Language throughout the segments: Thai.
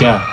ส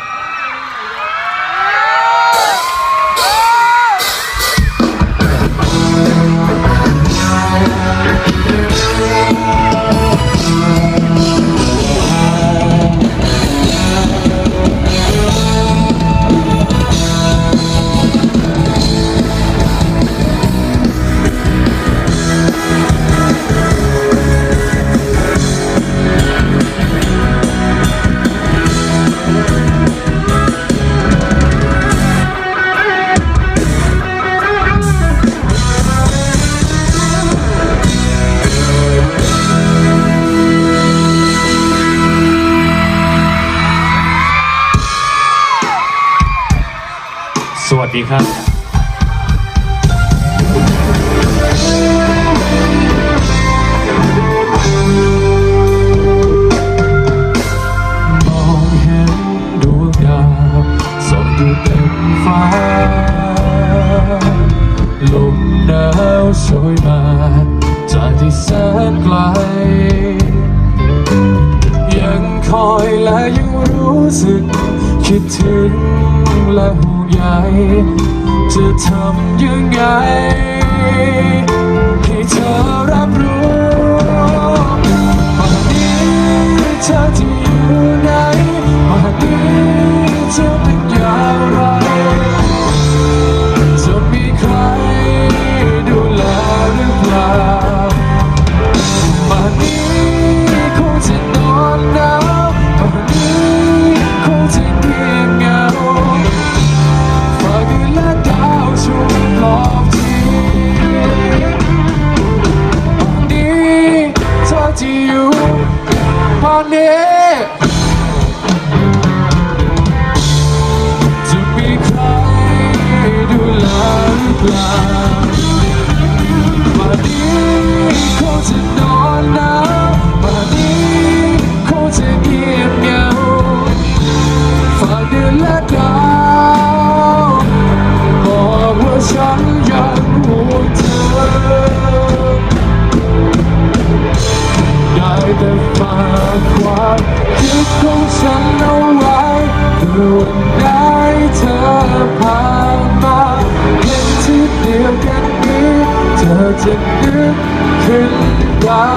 ได้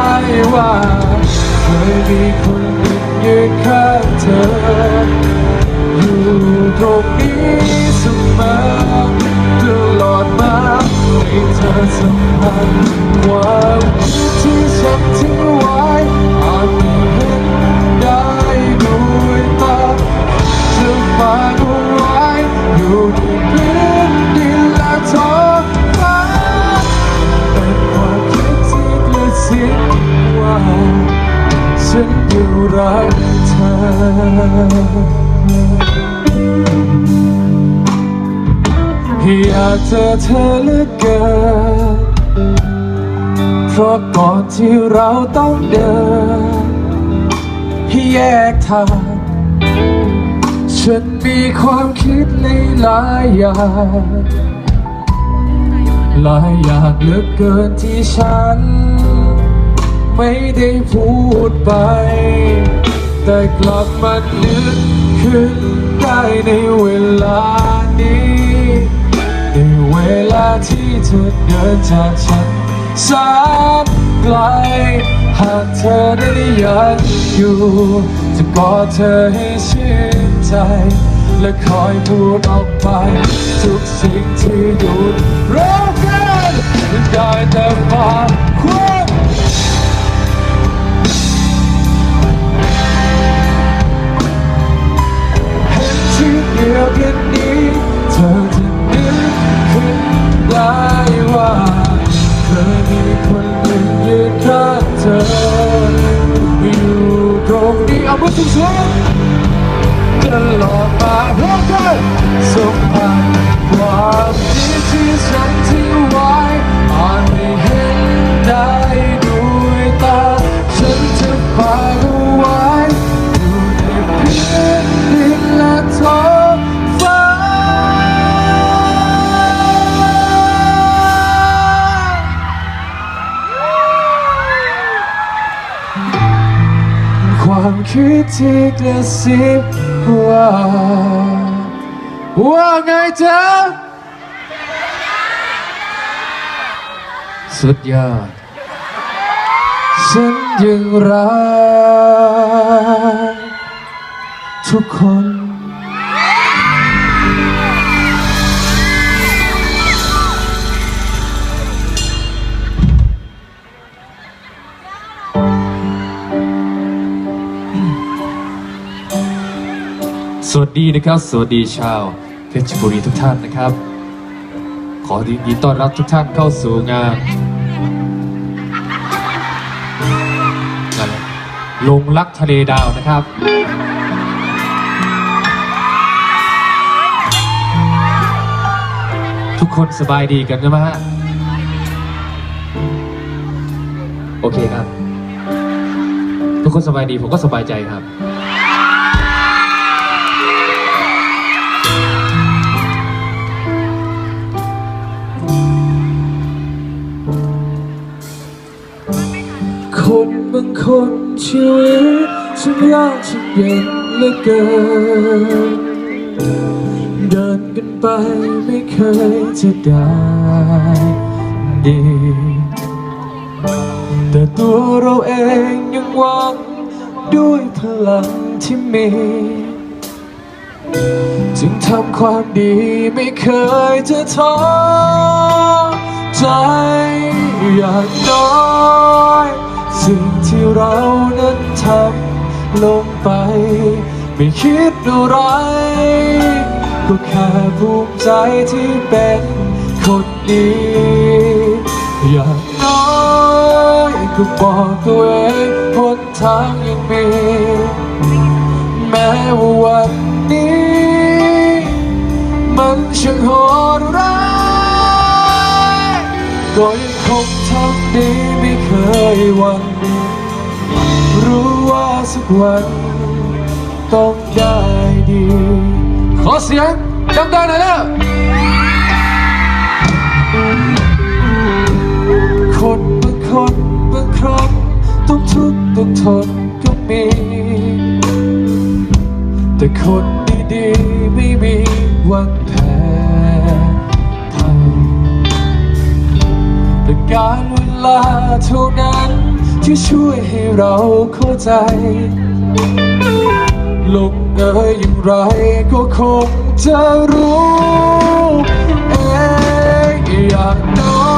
ว่าเคยมีคนหนึ่งยืนข้างเธอ อยู่ตรงนี้เสมอตลอดมาให้เธอสัมผัสความที่ฉันทิ้ง ออยากเจอเธอเหลือเกินเพราะก่อนที่เราต้องเดินแยกทาง ฉันมีความคิดในหลายอย่างหลายอย่างเหลือเกินที่ฉัน ไม่ได้พูดไป แต่กลับมานึกขึ้นได้ในเวลานี้ ในเวลาที่เธอเดินจากฉันแสนไกล หากเธอได้ยังอยู่ จะกอดเธอให้ชื่นใจ และคอยพูดออกไป ทุกสิ่งที่ดูเรากันได้แต่ฝากความ ดียวกันนี้เธอจะนึกขึ้นได้ว่าเคยมีคนหนึ่งยืนข้างเธออยู่ตรงนี้เอามือสูงๆตลอดมาพร้อมกันสัมผัสความดีที่ฉัน ที่กระซิบว่าว่าไงเธอสุดยอดฉันยังรักทุกคน นะครับ สวัสดีชาวเพชรบุรีทุกท่านนะครับ ขอยินดีต้อนรับทุกท่านเข้าสู่งานงานลงรักทะเลดาวนะครับทุกคนสบายดีกันใช่ไหมฮะ โอเคครับ ทุกคนสบายดีผมก็สบายใจครับ บางคนชีวิตฉันยากฉันเย็นเหลือเกิน เดินกันไปไม่เคยจะได้ดี แต่ตัวเราเองยังหวังด้วยพลังที่มีจึงทำความดีไม่เคยจะท้อใจอย่างน้อยสิ่ง ที่เรานั้นทำลงไป ไม่คิดอะไร ก็แค่ภูมิใจที่เป็นคนดีอย่างน้อยก็บอกตัวเองหนทางยังมี แม้ว่าวันนี้ มันช่างโหดร้าย ก็ยังคงทำดีไม่เคยหวังรู้ ว่าสักวันต้องได้ดี ขอเสียงดังๆหน่อยนะคนบางคนบางครั้งต้องทุกข์ต้องทนก็มี แต่คนดีๆไม่มีวันแพ้ภัยแต่การเวลาเท่านั้น ที่ช่วยให้เราเข้าใจลงเอยอย่างไรก็คงจะรู้เองอย่างน้อ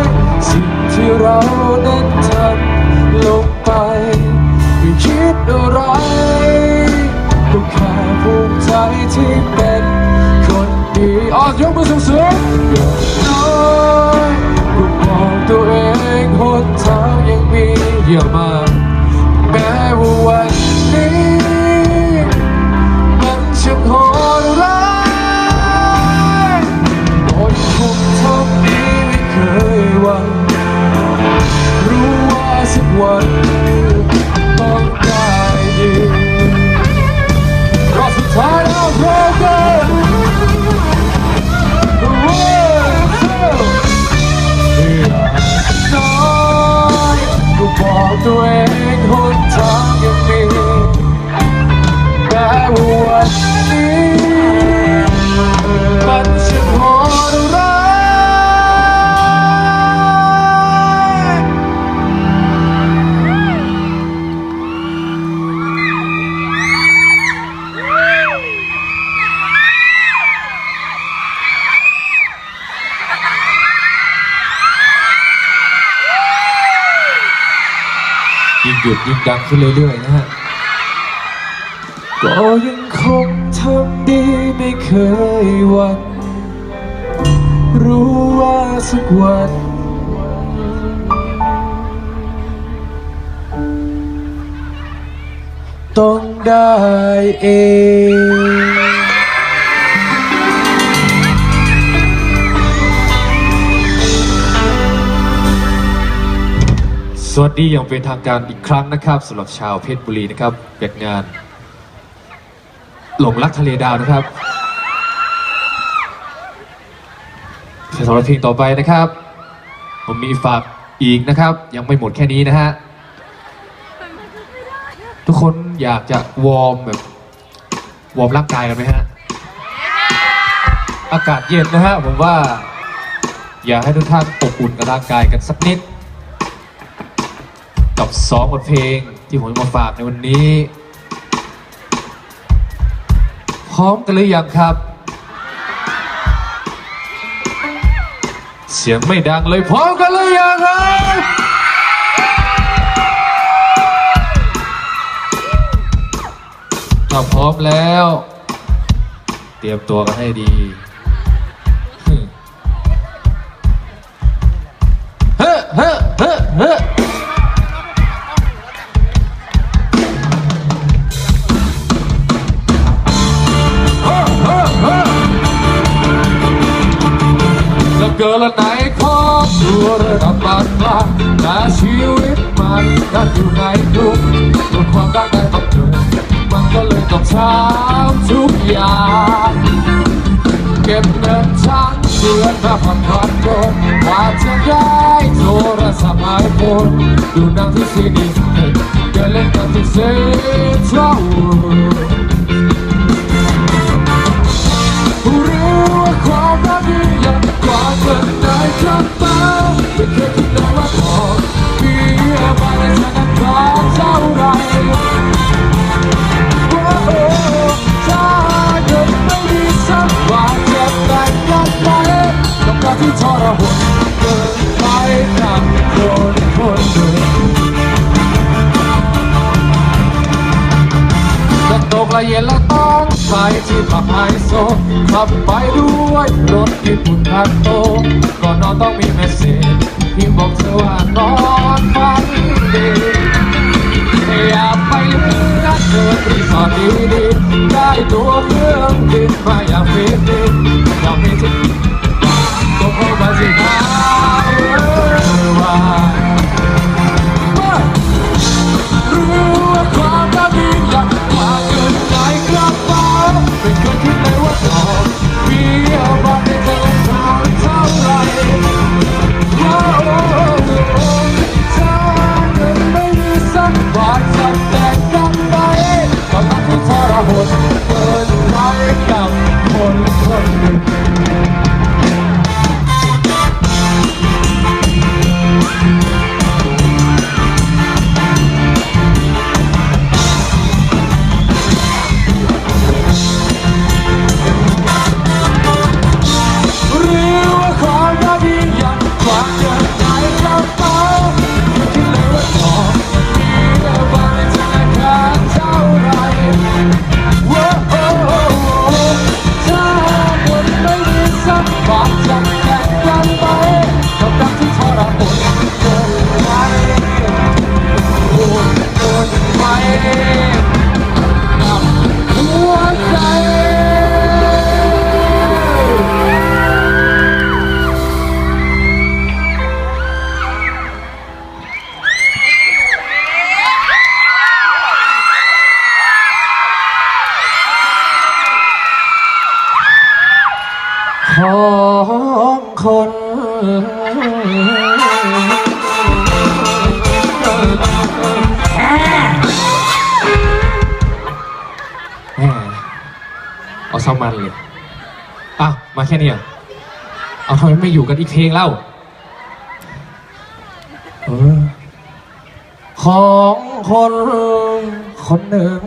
ยสิ่งที่เรานั้นทำลงไปไม่คิดอะไรก็แค่ภูมิใจที่เป็นคนดีออกยกมือสูงๆ สั ดังขึ้นเรื่อยๆนะฮะก็ยังคงทำดีไม่เคยหวังรู้ว่าสักวัน ต้องได้เอง สวัสดีอย่างเป็นทางการอีกครั้งนะครับสำหรับชาวเพชรบุรีนะครับเป็นงาน หลงรักทะเลดาวนะครับสำหรับเพลงต่อไปนะครับ ผมมีฝากอีกนะครับ ยังไม่หมดแค่นี้นะฮะทุกคนอยากจะวอร์มแบบวอร์มร่างกายกันไหมฮะอากาศเย็นนะฮะผมว่า อยากให้ทุกท่านอบอุ่นกับร่างกายกันสักนิด กับสองบทเพลงที่ผมจะมาฝากในวันนี้ พร้อมกันหรือยังครับ เสียงไม่ดังเลยพร้อมกันหรือยังครับถ้าพร้อมแล้ว เตรียมตัวกันให้ดีเฮ้เฮ้เฮ้เฮ้ กิดละไหนครอบครัวระดับปานกลางแต่ชีวิตมันก็อยู่ในทุกทุกความรักได้ต้องเกิดมันก็เลยต้องช้ำทุกอย่างเก็บเงินทั้งเดือนมาผ่อนผ่อนจนกว่าจะได้โทรศัพท์ไอโฟนดูหนังที่ซีดีเดินเล่นกันที่เซ็นทรัล ท่าไหรถ้าเกิดไม่มีสักบาทจะแต่งกันไหมกับการที่ทรหดเกินไปกับคนคนหนึ่งจะตกละเย็นแล้ว ไปที่ผับไฮโซขับไปด้วยรถญี่ปุ่นคันโตก่อนนอนต้องมีเมสเซจที่บอกเธอว่านอนฝันดีอยากไปเลือกเดินรีสอร์ทดีๆได้ตัวเครื่องบินมาอย่างฟรีๆอยากมีที่ก็คงมาสิหาว่ารู้ว่าความรักมีอย่ากว่ คิดเลยว่าเรามีอะไรในใจ ไมไม่อยู่กันอีกเพลงเล่าออของคนคนหนึ่ง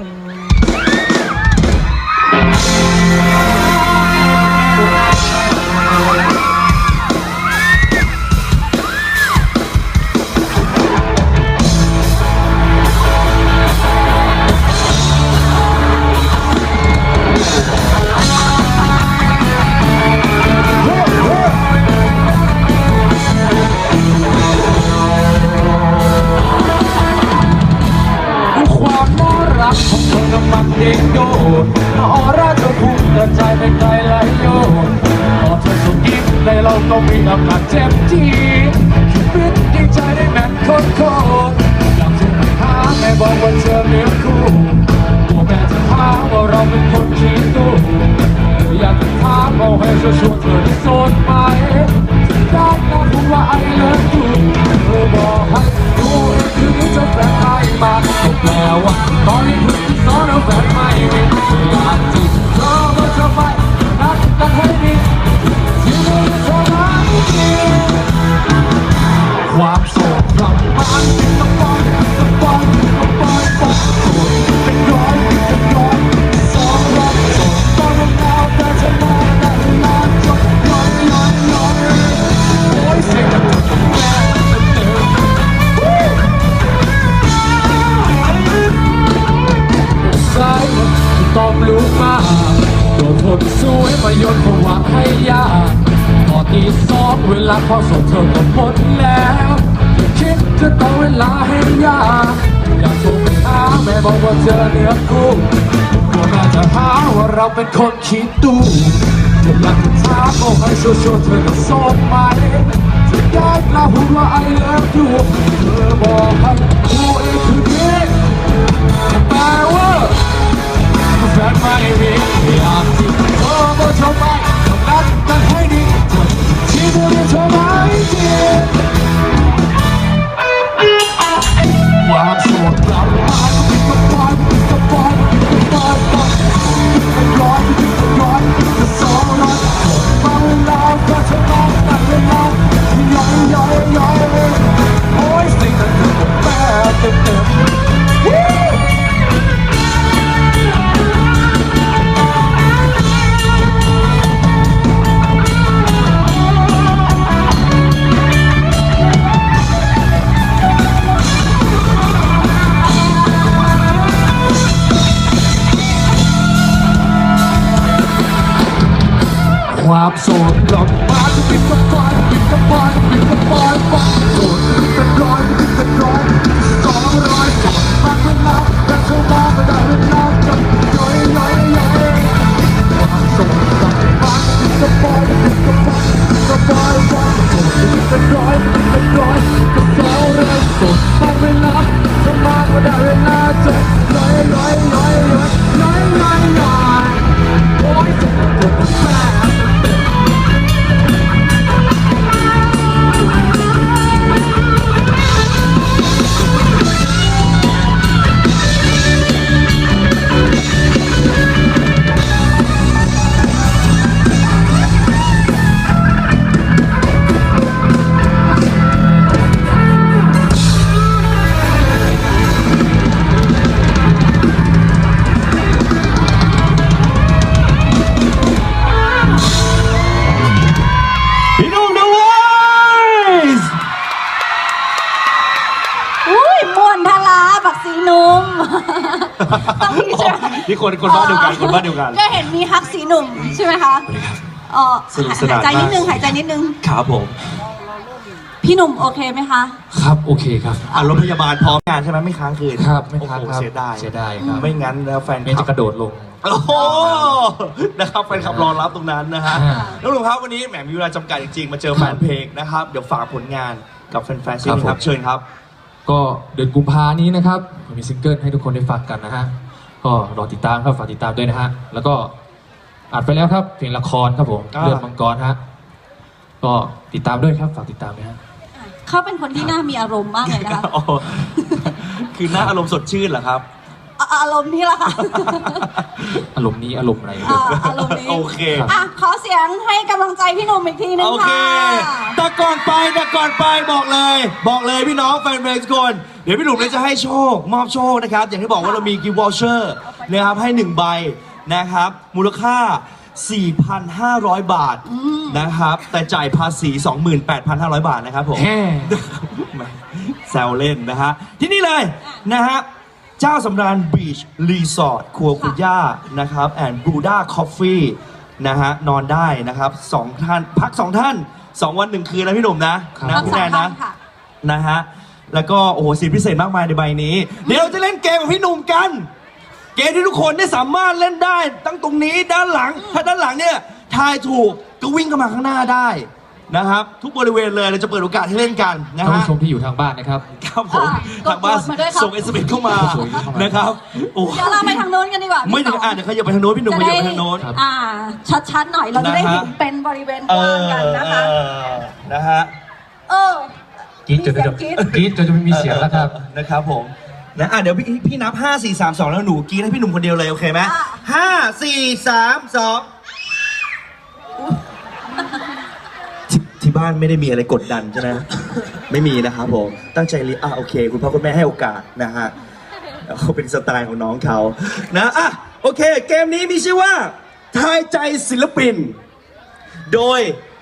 ในเราก็มีอำนาจเจ็บที่ชีวิตยิ่งใจได้แม่นคนโคตรอยากจะไปหาแม่บอกว่าเธอเลี้ยงคู่ตัวแม่จะถามว่าเราเป็นคนขี้ตู้อยากจะถามเอาให้ชัวร์ๆเธอได้โสดไหมรักนะพูดว่า I love you เธอบอกให้ดูอีกทีจะแปลงให้มาก็แปลว่าตอนนี้คุณสอนเอาแบบไม่มีอยากที่ เป็นคนขี้ตู้จะอยากจะถามโอ้ให้ชัวร์ๆเธอจะโสดไหมจะได้กล้าพูดว่า I love you เธอบอกให้ตัวเองคือเด็กแต่ว่าแฟนไม่ ความโสดกลับาจะปิดกระปอยปิดกระปอยปิดกระปอยปอยโสดเป็นร้อยเป็นร้อยสองร้อยโสดมากเวลาแต่เข้ามาไม่ได้เวลาจับย้อยย้อยย้อยความโสดกลับมาปิดกระปอยปิดกระปอยปิดกระปอยปอยโสดเป็นร้อยเป็นร้อยก็สองร้อยโสดมากเวลาเข้ามาไม่ได้เวลาจับย้อยย้อยย้อยย้อยย้อยย้อย นี่คนคนบ้านเดียวกันคนบ้านเดียวกัน ก็เห็นมีฮักสีหนุ่มใช่ไหมคะเออสนุกสนานหายใจนิดนึงมากหายใจนิดนึง ครับผม พี่หนุ่มโอเคไหมคะ ครับ โอเคครับ อะรถพยาบาลพร้อมงานใช่ไหมไม่ค้างคืนครับไม่ค้างโอ้โหครับเสียดายเสียดายครับ ไม่งั้นแล้วแฟนไม่คลัจะบกระโดดลง โอ้โหนะครับแฟนคลับรอรับตรงนั้นนะฮะอ่าน้องหนุ่มครับวันนี้แหมมีเวลาจำกัดจริงๆมาเจอแฟนเพลงนะครับเดี๋ยวฝากผลงานกับแฟนๆซิงครับผมครับเชิญครับ ก็เดือนกุมภานี้นะครับมีซิงเกิลให้ทุกคนได้ฟังกันนะฮะ ก็รอติดตามครับฝากติดตามด้วยนะฮะ แล้วก็อัดไปแล้วครับเพลงละครครับผมอ่า เลือดมังกรฮะก็ติดตามด้วยครับฝากติดตามด้วยฮะ เขาเป็นคนที่น่ามีอารมณ์มากเลยนะคะ อ๋อคือหน้าอารมณ์สดชื่นเหรอครับ อะอารมณ์นี่แหละค่ะอารมณ์นี้อารมณ์อะไร อ่าอารมณ์นี้โอเคอะขอเสียงให้กำลังใจพี่หนุ่มอีกทีนึงโอเคค่ะแต่ก่อนไปแต่ก่อนไปบอกเลย บอกเลยพี่น้องแฟนเพลงทุกคน เดี๋ยวพี่หนุ่มเนี่ยจะให้โชค มอบโชคนะครับ อย่างที่บอกว่าเรามีกิฟต์วอเชอร์นะครับให้หนึ่งใบนะครับ มูลค่า 4,500 บาทนะครับ แต่จ่ายภาษี 28,500 บาทนะครับผม แฮ่แหมแซวเล่นนะฮะ ที่นี่เลยนะฮะ เจ้าสำราญบีชรีสอร์ทครัวคุณย่านะครับแอนด์บรูด้าคอฟฟี่นะฮะนอนได้นะครับสองท่านพักสองท่านสองวันหนึ่งคืนนะพี่หนุ่มนะครับนะทั้งพี่สอแนงนท่านะนค่ะนะฮะแล้วก็โอ้โหสิทธิพิเศษมากมายในใบนี้ เดี๋ยวเราจะเล่นเกมกับพี่หนุ่มกัน เกมที่ทุกคนได้สามารถเล่นได้ตั้งตรงนี้ด้านหลัง ถ้าด้านหลังเนี่ยทายถูกก็วิ่งเข้ามาข้างหน้าได้ นะครับ ทุกบริเวณเลยเราจะเปิดโอกาสให้เล่นกันนะท่านฮะ ผู้ชมที่อยู่ทางบ้านนะครับ ครับผมอะทางบ้านกดมาด้วยครับ ส่งเอสเเข้ามาส่ง SMS เข้ามา นะครับโอ้เดี๋ยวเราไปทางโน้นกันดีกว่าไม่ถึงพี่อ่านเดี๋ยวขยับไปทางโน้นพี่หนุ่มจะขยับได้ไปทางโน้น ครับ อ่า ชัดๆหน่อยเราจะได้นะฮะ เห็นเป็นบริเวณกเอว้างอกันนะคะเออนะฮะเออ กรีดจนจะมีเสียงกรี๊ด กรีดจนจะไม่มีเสียงแล้วครับนะครับผมนะอะเดี๋ยวพี่พี่นับ 5 4 3 2 แล้วหนูกรีดให้พี่หนุ่มคนเดียวเลย โอเคไหมห้าสี่สามสองที่ที่ บ้านไม่ได้มีอะไรกดดันใช่ไหมไม่มีนะครับผมตั้งใจเรียนอะโอเค คุณพ่อคุณแม่ให้โอกาสนะฮะเขาเป็นสไตล์ของน้องเขานะอะโอเค เกมนี้มีชื่อว่าทายใจศิลปิน โดย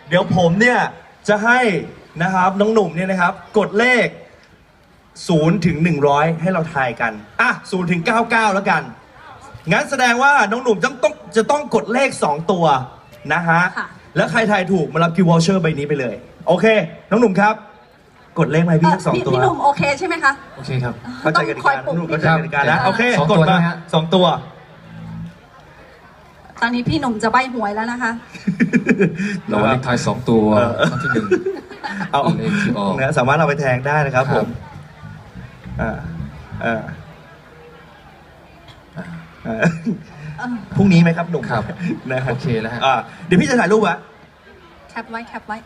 เดี๋ยวผมเนี่ยจะให้นะครับน้องหนุ่มเนี่ยนะครับ กดเลข0ถึง100 ให้เราทายกัน อะ0ถึง99 แล้วกัน งั้นแสดงว่าน้องหนุ่มต้องต้องจะต้องกดเลข 2 ตัวนะฮะค่ะ แล้วใครทายถูกมารับคิววอลเชอร์ใบนี้ไปเลย โอเค น้องหนุ่มครับ กดเลขมาให้พี่สักสองพี่ตัว พี่หนุ่มโอเคใใช่ไหมคะ โอเคครับ เข้าใจกติต้องคอกายปลุน้องหนุ่มกนิเข้าดใจนึงกติกานะโอเคสองกดตัวมาใช่ไหมฮะ สองตัว ตอนนี้พี่หนุ่มจะใบหวยแล้วนะคะ เราเลขท้ายสองตัวเออ ครั้งที่หนึ่ง เอาเลขที่ออกนะสามารถเอาไปแทงได้นะครับคผรับ มอ่าอ่าอ่า พรุ่งนี้ไหมครับหนุ่มครับนะฮะโอเคแล้วฮะ อ่าเดี๋ยวพี่จะถ่ายรูปไว้แคปไว้แคปไว้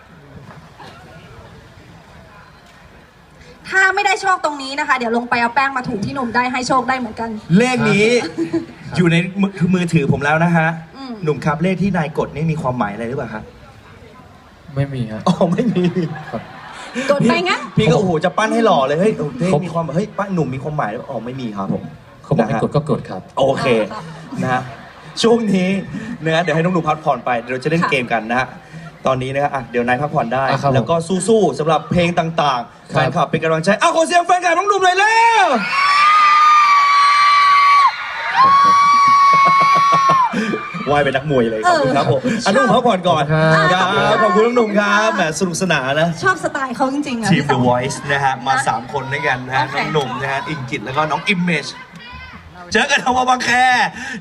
ถ้าไม่ได้โชคตรงนี้นะคะ เดี๋ยวลงไปเอาแป้งมาถูพี่หนุ่มได้ให้โชคได้เหมือนกัน เลขนี้อยู่ในมือมือถือผมแล้วนะฮะอืม หนุ่มครับเลขที่นายกดนี่มีความหมายอะไรหรือเปล่าครับไม่มีฮะ อ๋อไม่มีครับกดไปงั้น พี่ก็โอ้โหจะปั้นให้หล่อเลยเฮ้ยเออเลขเขามีความเฮ้ยปั้นหนุ่มมีความหมายหรือเปล่าอ๋อไม่มีครับผม เขาบอกให้นะฮะกดก็กดครับ โอเคนะฮะช่วงนี้นะฮะเดี๋ยวให้น้องหนุ่มพักผ่อนไปเดี๋ยวเราจะเล่นค่ะเกมกันนะฮะตอนนี้นะฮะอะเดี๋ยวนายพักผ่อนได้ อะครับผมแล้วก็สู้ๆสำหรับเพลงต่างๆครัแฟบนคลับเป็นกำลังใจเอาขอเสียงแฟนคลับน้องหนุ่มเลยแล้ว ว่ายเป็นนักมวยเลยขอบคุณครับผมอันนุ่มพักผ่อนก่อนครับครับขอบคุณน้องหนุ่มครับแหมสนุกสนานนะ ชอบสไตล์เขาจริงๆอะทีม พี่ The สาว Voice นะฮะ มา 3 คนด้วยกันนะฮะโอเคน้องหนุ่มนะฮะ อิงกิตแล้วก็น้อง Image เจอกันทมบางแค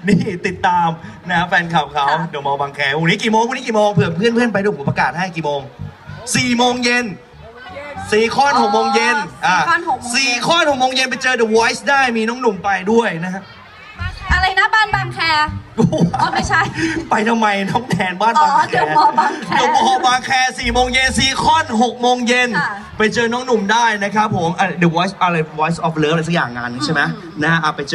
นี่ติดตามนะฮะแฟนคลับเขาเดมอบางแควันนี้กี่โมงวันนี้กี่โมงเผื่อเพื่อนเพื่อนๆไปดูผมประกาศให้กี่โมงสี่โมงเย็นสี่ข้อนหกโมงเย็นอ๋อสี่ข้อนหกโมงเย็น สี่ข้อนหกโมงเย็นไปเจอ The Voice ได้มีน้องหนุ่มไปด้วยนะฮะ อะไรนะบ้านบางแค อ๋อไม่ใช่ไปทำไมน้องแทนบ้านอ๋อบางแคเดอะมอลล์บางแคเดอะมอลล์บางแคสี่โมงเย็นสี่ข้อนหกโมงเย็นค่ะไปเจอน้องหนุ่มได้นะครับผมอะ The Voice อะไร Voice of Love อะไรสักอย่างงานหนึงใช่ไหมนะฮะอะไปเจอ